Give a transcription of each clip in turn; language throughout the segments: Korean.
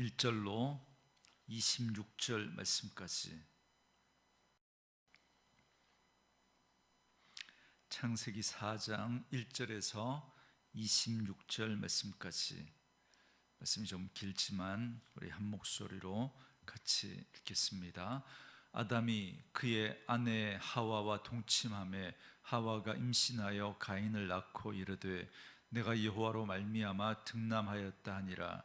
1절로 26절 말씀까지. 창세기 4장 1절에서 26절 말씀까지. 말씀이 좀 길지만 우리 한 목소리로 같이 읽겠습니다. 아담이 그의 아내 하와와 동침함에 하와가 임신하여 가인을 낳고 이르되 내가 여호와로 말미암아 등남하였다 하니라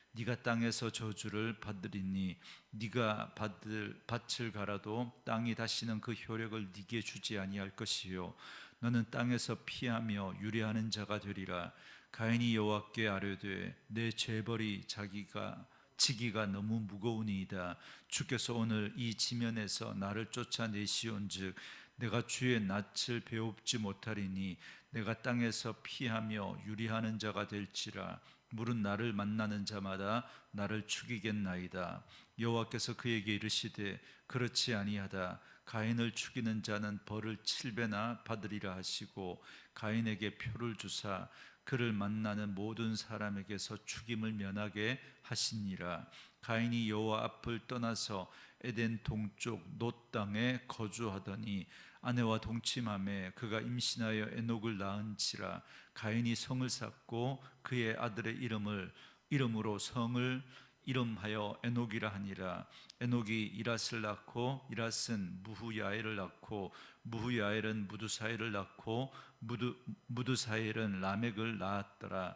네가 땅에서 저주를 받으리니 네가 받을 밭을 갈아도 땅이 다시는 그 효력을 네게 주지 아니할 것이요. 너는 땅에서 피하며 유래하는 자가 되리라. 가인이 여호와께 아뢰되 내 죄벌이 자기가 지기가 너무 무거우니이다. 주께서 오늘 이 지면에서 나를 쫓아내시온즉 내가 주의 낯을 배웁지 못하리니 내가 땅에서 피하며 유리하는 자가 될지라 물은 나를 만나는 자마다 나를 죽이겠나이다. 여호와께서 그에게 이르시되 그렇지 아니하다. 가인을 죽이는 자는 벌을 칠배나 받으리라 하시고 가인에게 표를 주사 그를 만나는 모든 사람에게서 죽임을 면하게 하시니라. 가인이 여호와 앞을 떠나서 에덴 동쪽 노 땅에 거주하더니 아내와 동침함에 그가 임신하여 에녹을 낳은지라 가인이 성을 쌓고 그의 아들의 이름을 이름으로 성을 이름하여 에녹이라 하니라. 에녹이 이랏을 낳고 이랏은 무후야엘을 낳고 무후야엘은 무두사엘을 낳고 무두 무두사엘은 라멕을 낳았더라.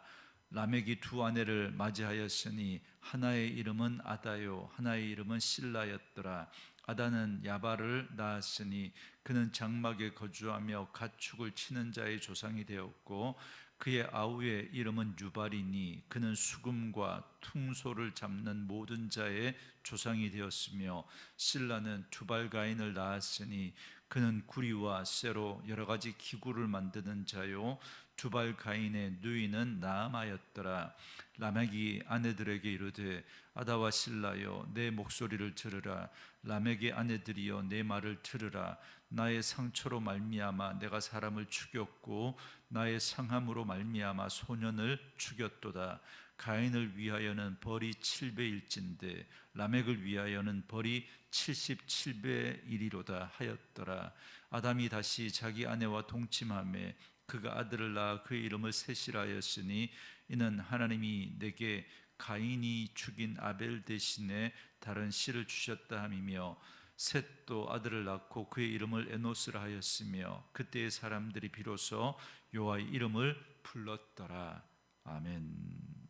라멕이 두 아내를 맞이하였으니 하나의 이름은 아다요 하나의 이름은 실라였더라 아다는 야발을 낳았으니 그는 장막에 거주하며 가축을 치는 자의 조상이 되었고 그의 아우의 이름은 유발이니 그는 수금과 퉁소를 잡는 모든 자의 조상이 되었으며 신라는 두발가인을 낳았으니 그는 구리와 쇠로 여러 가지 기구를 만드는 자요 두발 가인의 누이는 나아마였더라. 라멕이 아내들에게 이르되 아다와 신라여 내 목소리를 들으라. 라멕의 아내들이여 내 말을 들으라. 나의 상처로 말미암아 내가 사람을 죽였고 나의 상함으로 말미암아 소년을 죽였도다 가인을 위하여는 벌이 7배일진데 라멕을 위하여는 벌이 77배 일이로다 하였더라 아담이 다시 자기 아내와 동침함에 그가 아들을 낳아 그의 이름을 셋이라 하였으니 이는 하나님이 내게 가인이 죽인 아벨 대신에 다른 씨를 주셨다 함이며 셋도 아들을 낳고 그의 이름을 에노스라 하였으며 그때의 사람들이 비로소 여호와의 이름을 불렀더라 아멘.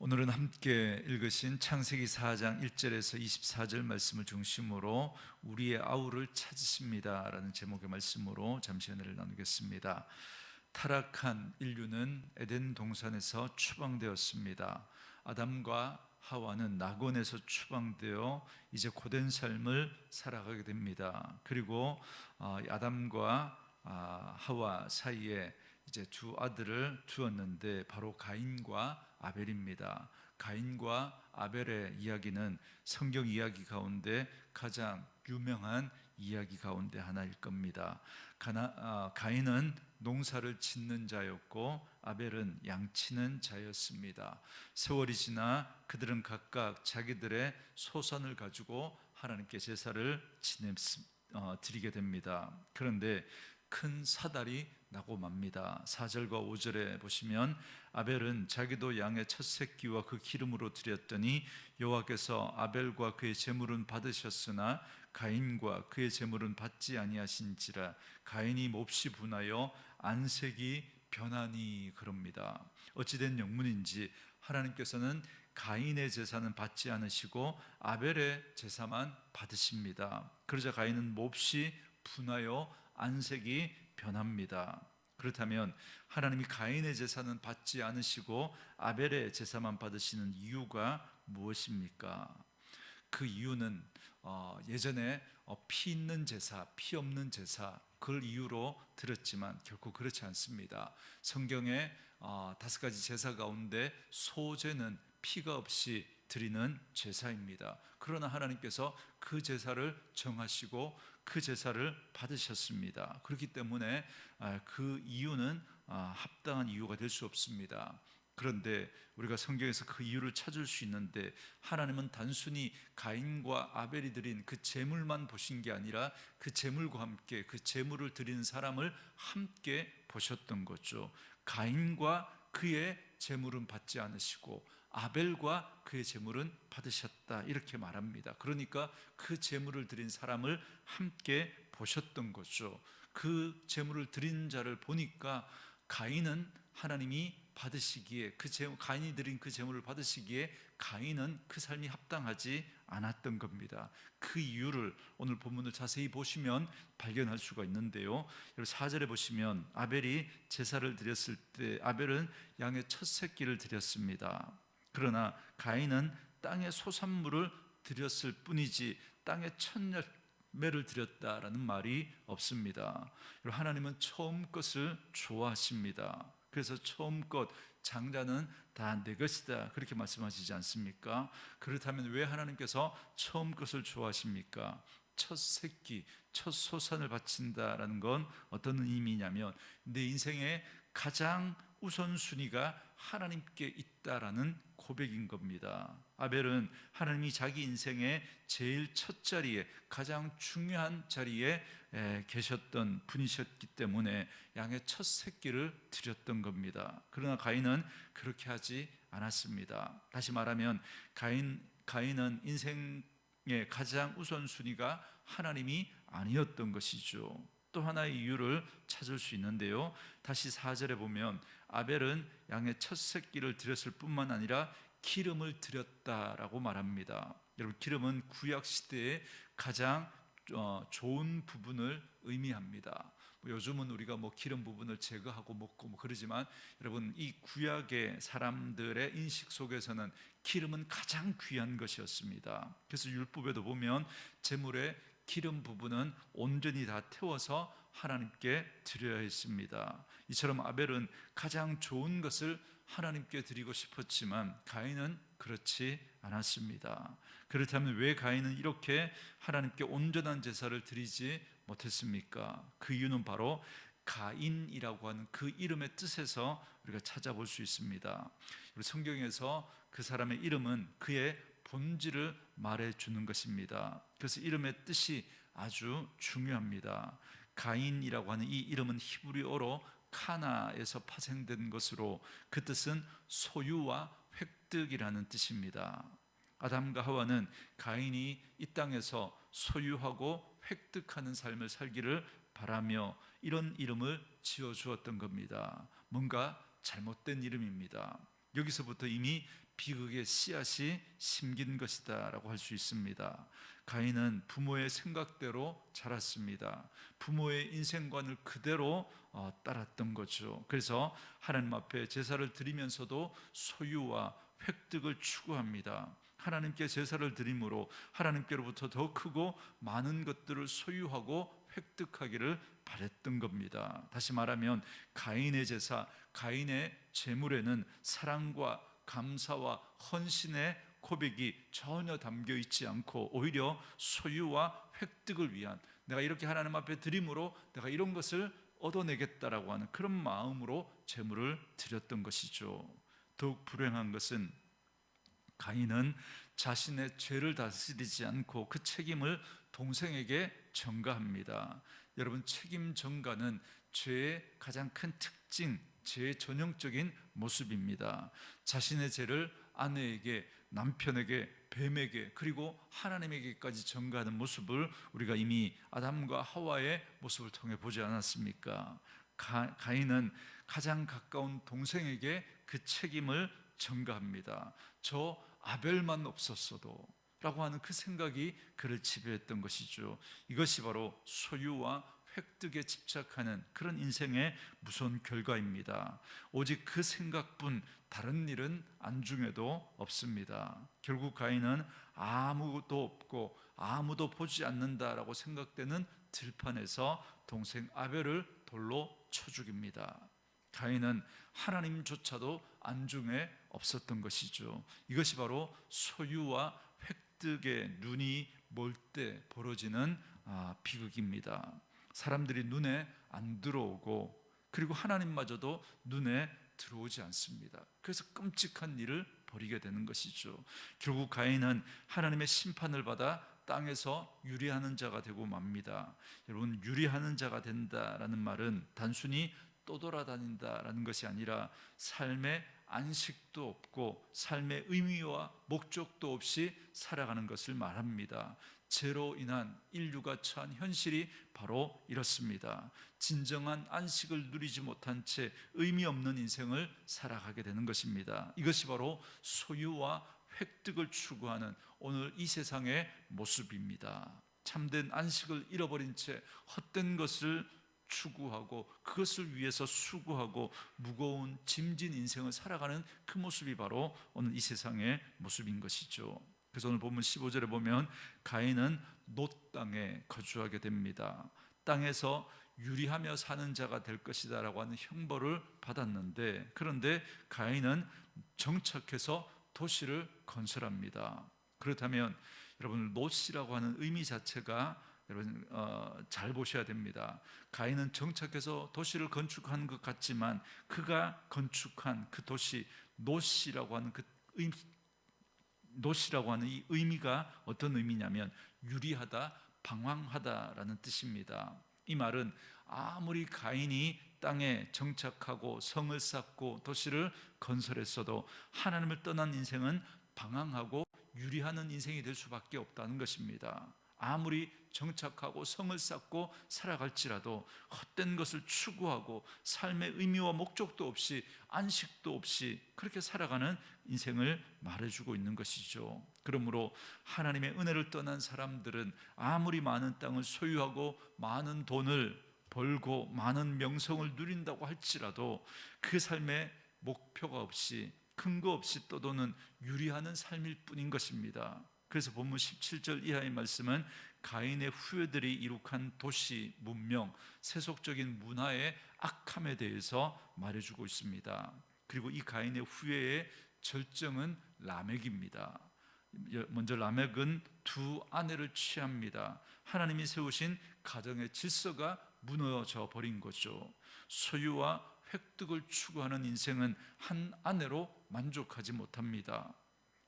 오늘은 함께 읽으신 창세기 4장 1절에서 24절 말씀을 중심으로 우리의 아우를 찾으십니다라는 제목의 말씀으로 잠시 은혜를 나누겠습니다. 타락한 인류는 에덴 동산에서 추방되었습니다. 아담과 하와는 낙원에서 추방되어 이제 고된 삶을 살아가게 됩니다. 그리고 어, 아담과 아, 하와 사이에 이제 두 아들을 두었는데 바로 가인과 아벨입니다. 가인과 아벨의 이야기는 성경 이야기 가운데 가장 유명한 이야기 가운데 하나일 겁니다. 가나, 아, 가인은 농사를 짓는 자였고 아벨은 양치는 자였습니다. 세월이 지나 그들은 각각 자기들의 소산을 가지고 하나님께 제사를 지냈, 어, 드리게 됩니다. 그런데 큰 사달이 나고 맙니다. 4절과 5절에 보시면 아벨은 자기도 양의 첫 새끼와 그 기름으로 드렸더니 여호와께서 아벨과 그의 제물은 받으셨으나 가인과 그의 제물은 받지 아니하신지라 가인이 몹시 분하여 안색이 변하니 그럽니다. 어찌된 영문인지 하나님께서는 가인의 제사는 받지 않으시고 아벨의 제사만 받으십니다. 그러자 가인은 몹시 분하여 안색이 변합니다. 그렇다면 하나님이 가인의 제사는 받지 않으시고 아벨의 제사만 받으시는 이유가 무엇입니까? 그 이유는 어, 예전에 어, 피 있는 제사, 피 없는 제사 그걸 이유로 들었지만 결코 그렇지 않습니다. 성경에 어, 다섯 가지 제사 가운데 소제는 피가 없이 드리는 제사입니다. 그러나 하나님께서 그 제사를 정하시고 그 제사를 받으셨습니다. 그렇기 때문에 아, 그 이유는 아, 합당한 이유가 될 수 없습니다. 그런데 우리가 성경에서 그 이유를 찾을 수 있는데 하나님은 단순히 가인과 아벨이 드린 그 제물만 보신 게 아니라 그 제물과 함께 그 제물을 드리는 사람을 함께 보셨던 거죠. 가인과 그의 제물은 받지 않으시고 아벨과 그의 제물은 받으셨다 이렇게 말합니다. 그러니까 그 제물을 드린 사람을 함께 보셨던 거죠. 그 제물을 드린 자를 보니까 가인은 하나님이 받으시기에 그 제, 가인이 드린 그 제물을 받으시기에 가인은 그 삶이 합당하지 않았던 겁니다. 그 이유를 오늘 본문을 자세히 보시면 발견할 수가 있는데요. 여러분 4절에 보시면 아벨이 제사를 드렸을 때 아벨은 양의 첫 새끼를 드렸습니다. 그러나 가인은 땅의 소산물을 드렸을 뿐이지 땅의 첫 열매를 드렸다라는 말이 없습니다. 하나님은 처음 것을 좋아하십니다. 그래서 처음 것 장자는 다 내 것이다 그렇게 말씀하시지 않습니까? 그렇다면 왜 하나님께서 처음 것을 좋아하십니까? 첫 새끼, 첫 소산을 바친다라는 건 어떤 의미냐면 내 인생의 가장 우선순위가 하나님께 있다라는 고백인 겁니다. 아벨은 하나님이 자기 인생의 제일 첫 자리에 가장 중요한 자리에 계셨던 분이셨기 때문에 양의 첫 새끼를 드렸던 겁니다. 그러나 가인은 그렇게 하지 않았습니다. 다시 말하면 가인 가인은 인생의 가장 우선순위가 하나님이 아니었던 것이죠. 또 하나의 이유를 찾을 수 있는데요. 다시 4절에 보면 아벨은 양의 첫 새끼를 드렸을 뿐만 아니라 기름을 드렸다라고 말합니다. 여러분 기름은 구약 시대의 가장 어, 좋은 부분을 의미합니다. 뭐 요즘은 우리가 뭐 기름 부분을 제거하고 먹고 뭐 그러지만 여러분 이 구약의 사람들의 인식 속에서는 기름은 가장 귀한 것이었습니다. 그래서 율법에도 보면 제물의 기름 부분은 온전히 다 태워서 하나님께 드려야 했습니다. 이처럼 아벨은 가장 좋은 것을 하나님께 드리고 싶었지만 가인은 그렇지 않았습니다. 그렇다면 왜 가인은 이렇게 하나님께 온전한 제사를 드리지 못했습니까? 그 이유는 바로 가인이라고 하는 그 이름의 뜻에서 우리가 찾아볼 수 있습니다. 성경에서 그 사람의 이름은 그의 본질을 말해 주는 것입니다. 그래서 이름의 뜻이 아주 중요합니다. 가인이라고 하는 이 이름은 히브리어로 카나에서 파생된 것으로 그 뜻은 소유와 획득이라는 뜻입니다. 아담과 하와는 가인이 이 땅에서 소유하고 획득하는 삶을 살기를 바라며 이런 이름을 지어 주었던 겁니다. 뭔가 잘못된 이름입니다. 여기서부터 이미 비극의 씨앗이 심긴 것이다라고 할 수 있습니다. 가인은 부모의 생각대로 자랐습니다. 부모의 인생관을 그대로 어, 따랐던 거죠. 그래서 하나님 앞에 제사를 드리면서도 소유와 획득을 추구합니다. 하나님께 제사를 드림으로 하나님께로부터 더 크고 많은 것들을 소유하고 획득하기를 바랬던 겁니다. 다시 말하면 가인의 제사, 가인의 제물에는 사랑과 감사와 헌신의 고백이 전혀 담겨 있지 않고 오히려 소유와 획득을 위한 내가 이렇게 하나님 앞에 드림으로 내가 이런 것을 얻어내겠다라고 하는 그런 마음으로 제물을 드렸던 것이죠. 더욱 불행한 것은 가인은 자신의 죄를 다스리지 않고 그 책임을 동생에게 전가합니다. 여러분 책임 전가는 죄의 가장 큰 특징, 죄의 전형적인 모습입니다. 자신의 죄를 아내에게, 남편에게, 뱀에게 그리고 하나님에게까지 전가하는 모습을 우리가 이미 아담과 하와의 모습을 통해 보지 않았습니까? 가, 가인은 가장 가까운 동생에게 그 책임을 전가합니다. 저 아벨만 없었어도 라고 하는 그 생각이 그를 지배했던 것이죠. 이것이 바로 소유와 획득에 집착하는 그런 인생의 무서운 결과입니다. 오직 그 생각뿐 다른 일은 안중에도 없습니다. 결국 가인은 아무것도 없고 아무도 보지 않는다라고 생각되는 들판에서 동생 아벨을 돌로 쳐 죽입니다. 가인은 하나님조차도 안중에 없었던 것이죠. 이것이 바로 소유와 획득의 눈이 멀 때 벌어지는 아, 비극입니다. 사람들이 눈에 안 들어오고 그리고 하나님마저도 눈에 들어오지 않습니다. 그래서 끔찍한 일을 벌이게 되는 것이죠. 결국 가인은 하나님의 심판을 받아 땅에서 유리하는 자가 되고 맙니다. 여러분 유리하는 자가 된다라는 말은 단순히 떠돌아다닌다라는 것이 아니라 삶의 안식도 없고 삶의 의미와 목적도 없이 살아가는 것을 말합니다. 죄로 인한 인류가 처한 현실이 바로 이렇습니다. 진정한 안식을 누리지 못한 채 의미 없는 인생을 살아가게 되는 것입니다. 이것이 바로 소유와 획득을 추구하는 오늘 이 세상의 모습입니다. 참된 안식을 잃어버린 채 헛된 것을 추구하고 그것을 위해서 수고하고 무거운 짐진 인생을 살아가는 그 모습이 바로 오늘 이 세상의 모습인 것이죠. 그래서 오늘 보면 15절에 보면 가인은 노 땅에 거주하게 됩니다. 땅에서 유리하며 사는 자가 될 것이다라고 하는 형벌을 받았는데 그런데 가인은 정착해서 도시를 건설합니다. 그렇다면 여러분 롯이라고 하는 의미 자체가 여러분 어, 잘 보셔야 됩니다. 가인은 정착해서 도시를 건축한 것 같지만 그가 건축한 그 도시 노시라고 하는 그 노시라고 하는 이 의미가 어떤 의미냐면 유리하다, 방황하다라는 뜻입니다. 이 말은 아무리 가인이 땅에 정착하고 성을 쌓고 도시를 건설했어도 하나님을 떠난 인생은 방황하고 유리하는 인생이 될 수밖에 없다는 것입니다. 아무리 정착하고 성을 쌓고 살아갈지라도 헛된 것을 추구하고 삶의 의미와 목적도 없이 안식도 없이 그렇게 살아가는 인생을 말해주고 있는 것이죠. 그러므로 하나님의 은혜를 떠난 사람들은 아무리 많은 땅을 소유하고 많은 돈을 벌고 많은 명성을 누린다고 할지라도 그 삶의 목표가 없이 근거 없이 떠도는 유리하는 삶일 뿐인 것입니다. 그래서 본문 17절 이하의 말씀은 가인의 후예들이 이룩한 도시, 문명, 세속적인 문화의 악함에 대해서 말해주고 있습니다. 그리고 이 가인의 후예의 절정은 라멕입니다. 먼저 라멕은 두 아내를 취합니다. 하나님이 세우신 가정의 질서가 무너져 버린 거죠. 소유와 획득을 추구하는 인생은 한 아내로 만족하지 못합니다.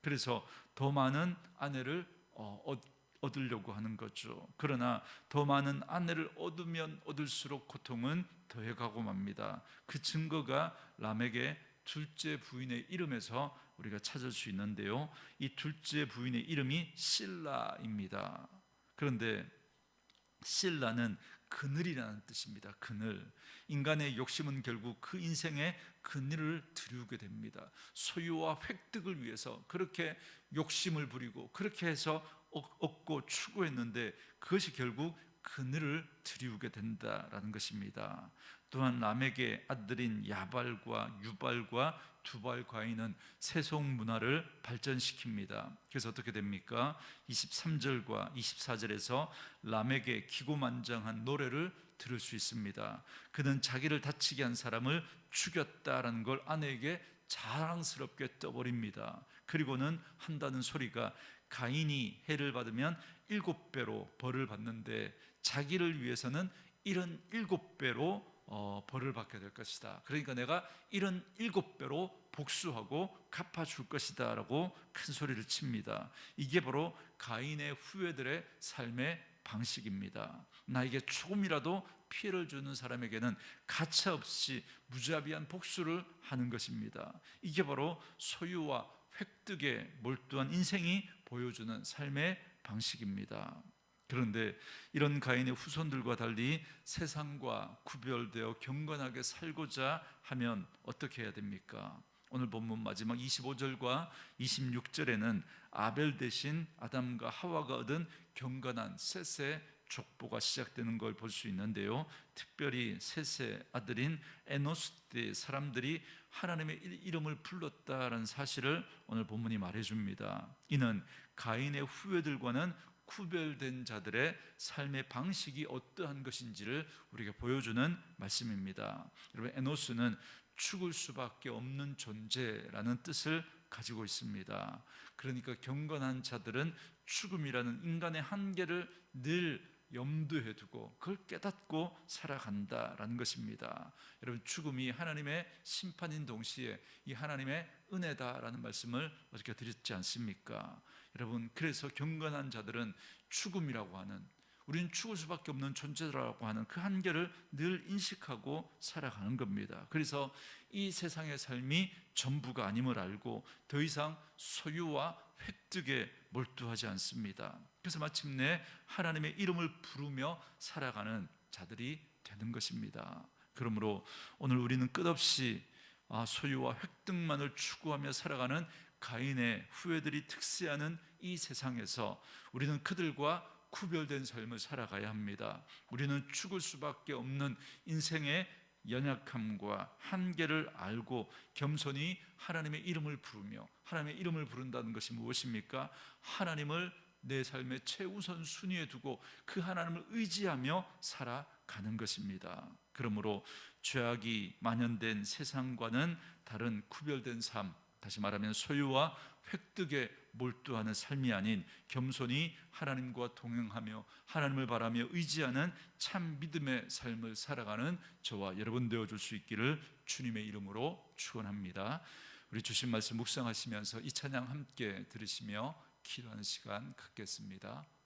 그래서 더 많은 아내를 어, 얻- 얻으려고 하는 거죠. 그러나 더 많은 아내를 얻으면 얻을수록 고통은 더해가고 맙니다. 그 증거가 람에게 둘째 부인의 이름에서 우리가 찾을 수 있는데요. 이 둘째 부인의 이름이 실라입니다. 그런데 실라는 그늘이라는 뜻입니다. 그늘. 인간의 욕심은 결국 그 인생의 그늘을 들이우게 됩니다. 소유와 획득을 위해서 그렇게 욕심을 부리고 그렇게 해서 얻- 얻고 추구했는데 그것이 결국 그늘을 들이우게 된다라는 것입니다. 또한 람에게 아들인 야발과 유발과 두발 과인은 세속 문화를 발전시킵니다. 그래서 어떻게 됩니까? 23절과 24절에서 람에게 기고만장한 노래를 들을 수 있습니다. 그는 자기를 다치게 한 사람을 죽였다라는 걸 아내에게 자랑스럽게 떠버립니다. 그리고는 한다는 소리가 가인이 해를 받으면 일곱 배로 벌을 받는데 자기를 위해서는 이런 일곱 배로 어, 벌을 받게 될 것이다. 그러니까 내가 이런 일곱 배로 복수하고 갚아줄 것이다라고 큰 소리를 칩니다. 이게 바로 가인의 후예들의 삶의 방식입니다. 나에게 조금이라도 피해를 주는 사람에게는 가차 없이 무자비한 복수를 하는 것입니다. 이게 바로 소유와 획득에 몰두한 인생이 보여주는 삶의 방식입니다. 그런데 이런 가인의 후손들과 달리 세상과 구별되어 경건하게 살고자 하면 어떻게 해야 됩니까? 오늘 본문 마지막 25절과 26절에는 아벨 대신 아담과 하와가 얻은 경건한 셋의 족보가 시작되는 걸 볼 수 있는데요. 특별히 셋의 아들인 에노스 때 사람들이 하나님의 일- 이름을 불렀다라는 사실을 오늘 본문이 말해 줍니다. 이는 가인의 후예들과는 구별된 자들의 삶의 방식이 어떠한 것인지를 우리가 보여주는 말씀입니다. 여러분 에노스는 죽을 수밖에 없는 존재라는 뜻을 가지고 있습니다. 그러니까 경건한 자들은 죽음이라는 인간의 한계를 늘 염두에 두고 그걸 깨닫고 살아간다라는 것입니다. 여러분 죽음이 하나님의 심판인 동시에 이 하나님의 은혜다라는 말씀을 어저께 드렸지 않습니까? 여러분 그래서 경건한 자들은 죽음이라고 하는 우리는 죽을 수밖에 없는 존재라고 하는 그 한계를 늘 인식하고 살아가는 겁니다. 그래서 이 세상의 삶이 전부가 아님을 알고 더 이상 소유와 획득에 몰두하지 않습니다. 그래서 마침내 하나님의 이름을 부르며 살아가는 자들이 되는 것입니다. 그러므로 오늘 우리는 끝없이 아, 소유와 획득만을 추구하며 살아가는 가인의 후예들이 특세하는 이 세상에서 우리는 그들과 구별된 삶을 살아가야 합니다. 우리는 죽을 수밖에 없는 인생의 연약함과 한계를 알고 겸손히 하나님의 이름을 부르며 하나님의 이름을 부른다는 것이 무엇입니까? 하나님을 내 삶의 최우선 순위에 두고 그 하나님을 의지하며 살아가는 것입니다. 그러므로 죄악이 만연된 세상과는 다른 구별된 삶, 다시 말하면 소유와 획득에 몰두하는 삶이 아닌 겸손히 하나님과 동행하며 하나님을 바라며 의지하는 참 믿음의 삶을 살아가는 저와 여러분 되어 줄 수 있기를 주님의 이름으로 축원합니다. 우리 주신 말씀 묵상하시면서 이 찬양 함께 들으시며 기도하는 시간 갖겠습니다.